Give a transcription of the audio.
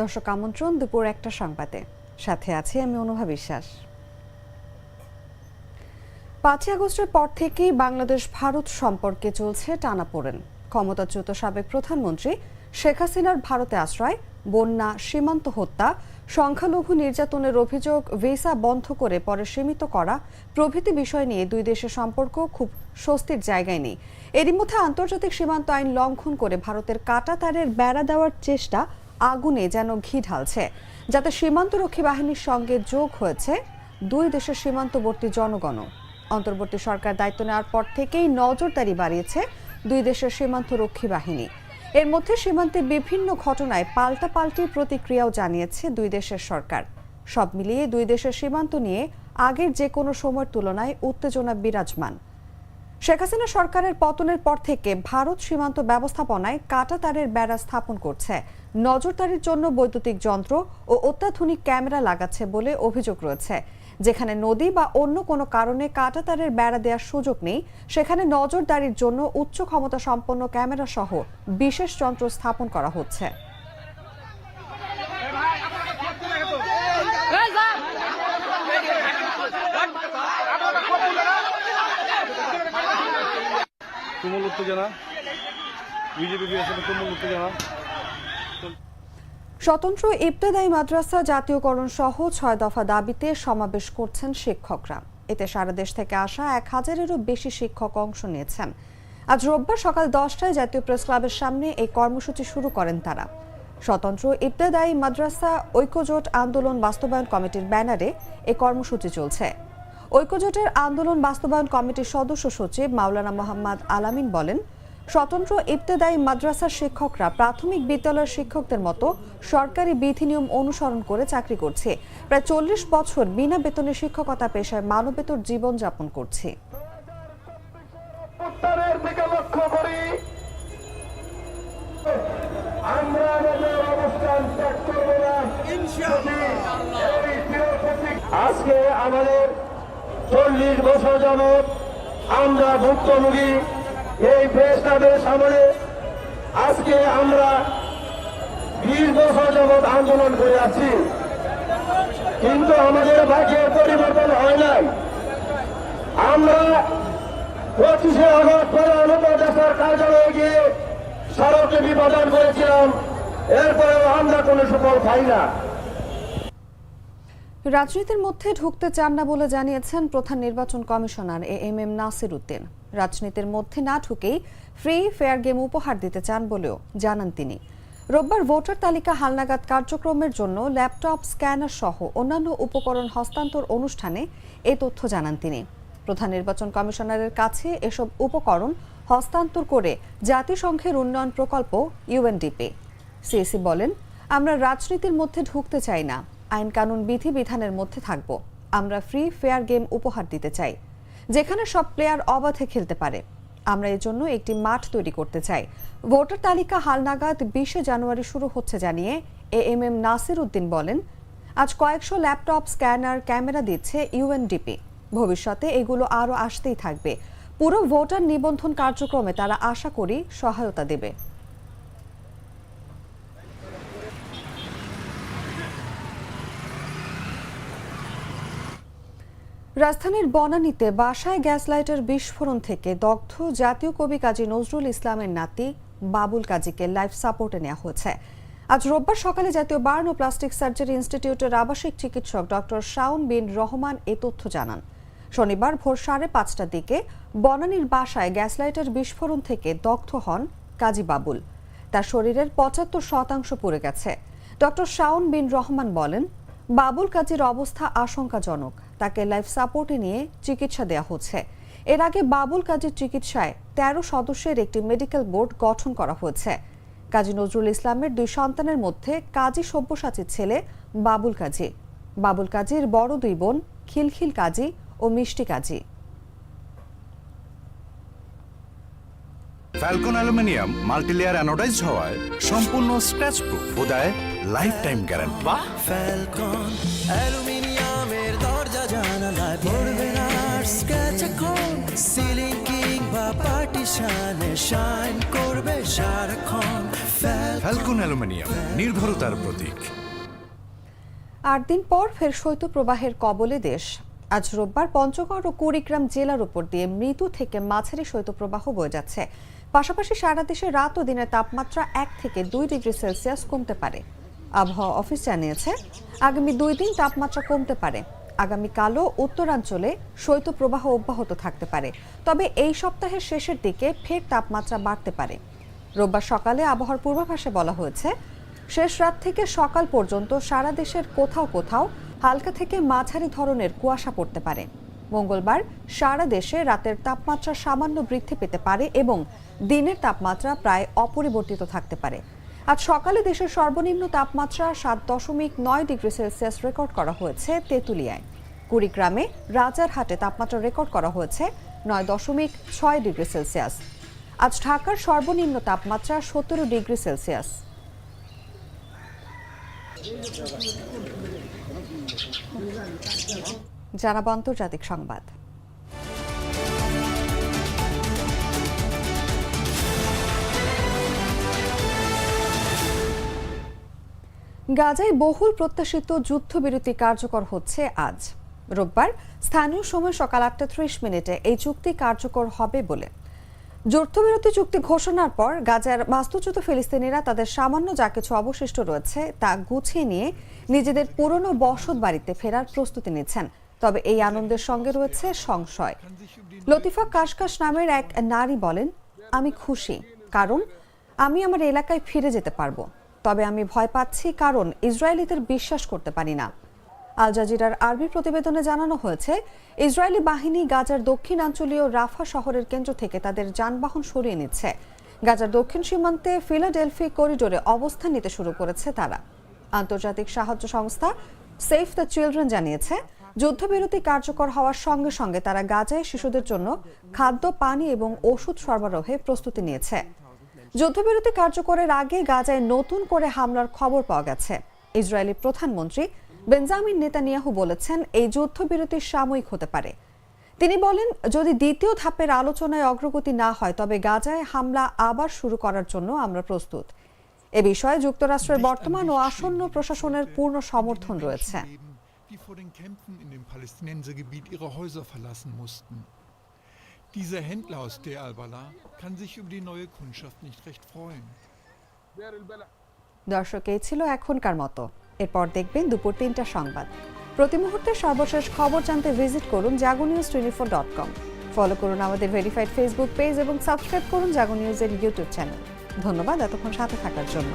দর্শক আমন্ত্রণ দুপুর একটা সংবাদে। সাথে আছি আমি অনুভা বিশ্বাস। পাঁচই আগস্টের পর থেকেই বাংলাদেশ ভারত সম্পর্কে চলছে টানাপোড়েন। ক্ষমতাচ্যুত সাবেক প্রধানমন্ত্রী শেখ হাসিনার ভারতে আশ্রয়, বন্যা, সীমান্ত হত্যা, সংখ্যালঘু নির্যাতনের অভিযোগ, ভিসা বন্ধ করে পরে সীমিত করা প্রভৃতি বিষয় নিয়ে দুই দেশের সম্পর্ক খুব স্বস্তির জায়গায় নেই। এরই মধ্যে আন্তর্জাতিক সীমান্ত আইন লঙ্ঘন করে ভারতের কাটা তারের বেড়া দেওয়ার চেষ্টা আগুনে যেন ঘি ঢালছে। যাতে সীমান্তরক্ষী বাহিনীর সঙ্গে যোগ হয়েছে দুই দেশের সীমান্তবর্তী জনগণও। অন্তর্বর্তী সরকার দায়িত্ব নেওয়ার পর থেকেই নজরদারি বাড়িয়েছে দুই দেশের সীমান্তরক্ষী বাহিনী। এর মধ্যে সীমান্তে বিভিন্ন ঘটনায় পাল্টাপাল্টি প্রতিক্রিয়াও জানিয়েছে দুই দেশের সরকার। সব মিলিয়ে দুই দেশের সীমান্ত নিয়ে আগের যে কোনো সময়ের তুলনায় উত্তেজনা বিরাজমান। শেখ হাসিনা সরকারের পতনের পর থেকে ভারত সীমান্ত ব্যবস্থাপনায় কাটা তারের বেড়া স্থাপন করছে। নজরদারির জন্য বৈদ্যুতিক যন্ত্র ও অত্যাধুনিক ক্যামেরা লাগাচ্ছে বলে অভিযোগ রয়েছে। যেখানে নদী বা অন্য কোনো কারণে কাটা তারের বেড়া দেওয়ার সুযোগ নেই, সেখানে নজরদারির জন্য উচ্চ ক্ষমতা সম্পন্ন ক্যামেরা সহ বিশেষ যন্ত্র স্থাপন করা হচ্ছে। তুমুল উত্তেজনা। বিজেপি বিএসএফ তুমুল উত্তেজনা। স্বতন্ত্র ইবতেদায়ী মাদ্রাসা জাতীয়করণ সহ ছয় দফা দাবিতে সমাবেশ করছেন শিক্ষকরা। এতে সারা দেশ থেকে আসা এক হাজারেরও বেশি শিক্ষক অংশ নিয়েছেন। আজ রোববার সকাল দশটায় জাতীয় প্রেস ক্লাবের সামনে এই কর্মসূচি শুরু করেন তারা। স্বতন্ত্র ইবতেদায়ী মাদ্রাসা ঐক্যজোট আন্দোলন বাস্তবায়ন কমিটির ব্যানারে এই কর্মসূচি চলছে। ঐক্যজোটের আন্দোলন বাস্তবায়ন কমিটির সদস্য সচিব মাওলানা মোহাম্মদ আলামিন বলেন স্বতন্ত্র ইবতেদায়ী মাদ্রাসার শিক্ষকরা প্রাথমিক বিদ্যালয়ের শিক্ষকদের মতো সরকারি বিধিনিয়ম অনুসরণ করে চাকরি করছে। প্রায় চল্লিশ বছর বিনা বেতনে শিক্ষকতা পেশায় মানবেতর জীবনযাপন করছে। আজকে আমাদের চল্লিশ বছর যাবৎ আমরা ভুক্তভোগী, এই প্রেসক্লাবের সামনে আজকে আমরা বিশ বছর যাবৎ আন্দোলন করে আছি। কিন্তু আমাদের ভাগ্যের পরিবর্তন হয় নাই। আমরা পঁচিশে আগস্ট প্রধান উপদেষ্টার কার্যালয়ে গিয়ে সড়কে বিভাজন করেছিলাম এরপরেও আমরা কোনো সুফল পাই না। রাজনীতির মধ্যে ঢুকতে চান না বলে জানিয়েছেন প্রধান নির্বাচন commissioner A M M Nasir Uddin. রাজনীতির মধ্যে না ঢুকেই ফ্রি, ফেয়ার গেম উপহার দিতে চান বলেও জানান তিনি। রোববার ভোটার তালিকা হালনাগাদ কার্যক্রমের জন্য ল্যাপটপ, স্ক্যানার সহ অন্যান্য উপকরণ হস্তান্তর অনুষ্ঠানে এ তথ্য জানান তিনি। প্রধান নির্বাচন কমিশনারের কাছে এসব উপকরণ হস্তান্তর করে জাতিসংঘের উন্নয়ন প্রকল্প ইউএনডিপি সিএসি বলেন, আমরা রাজনীতির মধ্যে ঢুকতে চাই না। আইন কানুন বিধি বিধানের মধ্যে থাকব। আমরা ফ্রি ফেয়ার গেম উপহার দিতে চাই, যেখানে সব প্লেয়ার অবাধে খেলতে পারে। আমরা এর জন্য একটি মাঠ তৈরি করতে চাই। ভোটার তালিকা হালনাগাদ বিশে জানুয়ারি শুরু হচ্ছে জানিয়ে A M M Nasir Uddin বলেন, আজ কয়েকশো ল্যাপটপ, স্ক্যানার, ক্যামেরা দিচ্ছে ইউএনডিপি। ভবিষ্যতে এগুলো আরও আসতেই থাকবে। পুরো ভোটার নিবন্ধন কার্যক্রমে তারা আশা করি সহায়তা দেবে। রাজধানীর বনানীতে বাসায় গ্যাস লাইটার বিস্ফোরণ থেকে দগ্ধ জাতীয় কবি কাজী নজরুল ইসলামের নাতি বাবুল কাজীকে লাইফ সাপোর্টে নেওয়া হয়েছে। আজ রোববার সকালে জাতীয় বার্ন ও প্লাস্টিক সার্জারি ইনস্টিটিউটের আবাসিক চিকিৎসক ডক্টর শাউন বিন রহমান এ তথ্য জানান। শনিবার ভোর সাড়ে পাঁচটার দিকে বনানীর বাসায় গ্যাস লাইটার বিস্ফোরণ থেকে দগ্ধ হন কাজী বাবুল। তার শরীরের পঁচাত্তর শতাংশ পড়ে গেছে। ডক্টর শাউন বিন রহমান বলেন বাবুল কাজীর অবস্থা আশঙ্কাজনক। তাকে লাইফ সাপোর্টে নিয়ে চিকিৎসা দেওয়া হচ্ছে। এর আগে বাবুল কাজীর চিকিৎসায় তেরো সদস্যের একটি মেডিকেল বোর্ড গঠন করা হয়েছে। কাজী নজরুল ইসলামের দুই সন্তানের মধ্যে কাজী সব্যসাচীর ছেলে বাবুল কাজী। বাবুল কাজীর বড় দুই বোন খিলখিল কাজী ও Mishti Kazi. Falcon aluminium multilayer anodized হওয়ায় সম্পূর্ণ স্ক্র্যাচ প্রুফ ও দেয় লাইফ টাইম গ্যারান্টি ফ্যালকন অ্যালুমিনিয়ামের দরজা জানালায় পড়বে না স্ক্র্যাচ এখন সিলিং কিংবা পার্টিশানে শাইন করবে সারাক্ষণ। ফ্যালকন অ্যালুমিনিয়াম নির্ভরতার প্রতীক। আট দিন পর ফের শৈত্যপ্রবাহের কবলে দেশ। আজ রোববার পঞ্চগড় ও কুড়িগ্রাম জেলার উপর দিয়ে মৃদু থেকে মাঝারি শৈত্যপ্রবাহ বয়ে যাচ্ছে। পাশাপাশি সারা দেশে রাত ও দিনের তাপমাত্রা এক থেকে দুই ডিগ্রি সেলসিয়াস কমতে পারে। আবহাওয়া অফিস জানিয়েছে, আগামী দুই দিন তাপমাত্রা কমতে পারে। আগামীকালও উত্তরাঞ্চলে শৈত্যপ্রবাহ অব্যাহত থাকতে পারে। তবে এই সপ্তাহের শেষের দিকে ফের তাপমাত্রা বাড়তে পারে। রোববার সকালে আবহাওয়ার পূর্বাভাসে বলা হয়েছে, শেষ রাত থেকে সকাল পর্যন্ত সারা দেশের কোথাও কোথাও হালকা থেকে মাঝারি ধরনের কুয়াশা পড়তে পারে। মঙ্গলবার সারা দেশে রাতের তাপমাত্রা সামান্য বৃদ্ধি পেতে পারে এবং দিনের তাপমাত্রা প্রায় অপরিবর্তিত থাকতে পারে। আজ সকালে দেশের সর্বনিম্ন তাপমাত্রা সাত দশমিক নয় ডিগ্রি সেলসিয়াস রেকর্ড করা হয়েছে তেঁতুলিয়ায়। কুড়িগ্রামে রাজারহাটে তাপমাত্রা রেকর্ড করা হয়েছে নয় দশমিক ছয় ডিগ্রি সেলসিয়াস। আজ ঢাকার সর্বনিম্ন তাপমাত্রা সতেরো ডিগ্রি সেলসিয়াস। জানাব আন্তর্জাতিক সংবাদ। গাজায় বহুল প্রত্যাশিত যুদ্ধবিরতি কার্যকর হচ্ছে আজ। রোববার স্থানীয় সময় সকাল আটটা ত্রিশ মিনিটে এই চুক্তি কার্যকর হবে বলে। যুদ্ধবিরতি চুক্তি ঘোষণার পর গাজার বাস্তুচ্যুত ফিলিস্তিনিরা তাদের সামান্য যা কিছু অবশিষ্ট রয়েছে তা গুছিয়ে নিয়ে নিজেদের পুরনো বসত বাড়িতে ফেরার প্রস্তুতি নিচ্ছেন। তবে এই আনন্দের সঙ্গে রয়েছে সংশয়। লতিফা কাশকাশ নামের এক নারী বলেন, আমি খুশি, কারণ আমি আমার এলাকায় ফিরে যেতে পারব। তবে আমি ভয় পাচ্ছি কারণ ইসরায়েলিদের বিশ্বাস করতে পারি না। আল জাজিরার আরবি প্রতিবেদনে জানানো হয়েছে, ইসরায়েলি বাহিনী গাজার দক্ষিণাঞ্চলীয় রাফা শহরের কেন্দ্র থেকে তাদের যানবাহন সরিয়ে নিচ্ছে। গাজার দক্ষিণ সীমান্তে ফিলাডেলফি করিডোরে অবস্থান নিতে শুরু করেছে তারা। আন্তর্জাতিক সাহায্য সংস্থা সেফ দ্য চিলড্রেন জানিয়েছে, যুদ্ধবিরতি কার্যকর হওয়ার সঙ্গে সঙ্গে তারা গাজায় শিশুদের জন্য খাদ্য, পানি এবং ওষুধ সরবরাহে প্রস্তুতি নিয়েছে। যুদ্ধবিরতি কার্যকরের আগে গাজায় নতুন করে হামলার খবর পাওয়া গেছে ইসরায়েলি প্রধানমন্ত্রী বেঞ্জামিন নেতানিয়াহু বলেছেন এই যুদ্ধবিরতি সাময়িক হতে পারে তিনি বলেন যদি দ্বিতীয় ধাপের আলোচনায় অগ্রগতি না হয় তবে গাজায় হামলা আবার শুরু করার জন্য আমরা প্রস্তুত এ বিষয়ে যুক্তরাষ্ট্রের বর্তমান ও আসন্ন প্রশাসনের পূর্ণ সমর্থন রয়েছে die vor den Kämpfen in dem Palästinensergebiet ihre Häuser verlassen mussten. Dieser Händler aus Der al-Bala kann sich über die neue Kundschaft nicht recht freuen. দর্শক, এই ছিল এখনকার মতো। এরপর দেখবেন দুপুর তিনটা সংবাদ। প্রতি মুহূর্তে সর্বশেষ খবর জানতে ভিজিট করুন Jago news twenty dot com follow করুন আমাদের ভেরিফাইড ফেসবুক পেজ এবং সাবস্ক্রাইব করুন জাগো নিউজের ইউটিউব চ্যানেল ধন্যবাদ এতক্ষণ সাথে থাকার জন্য।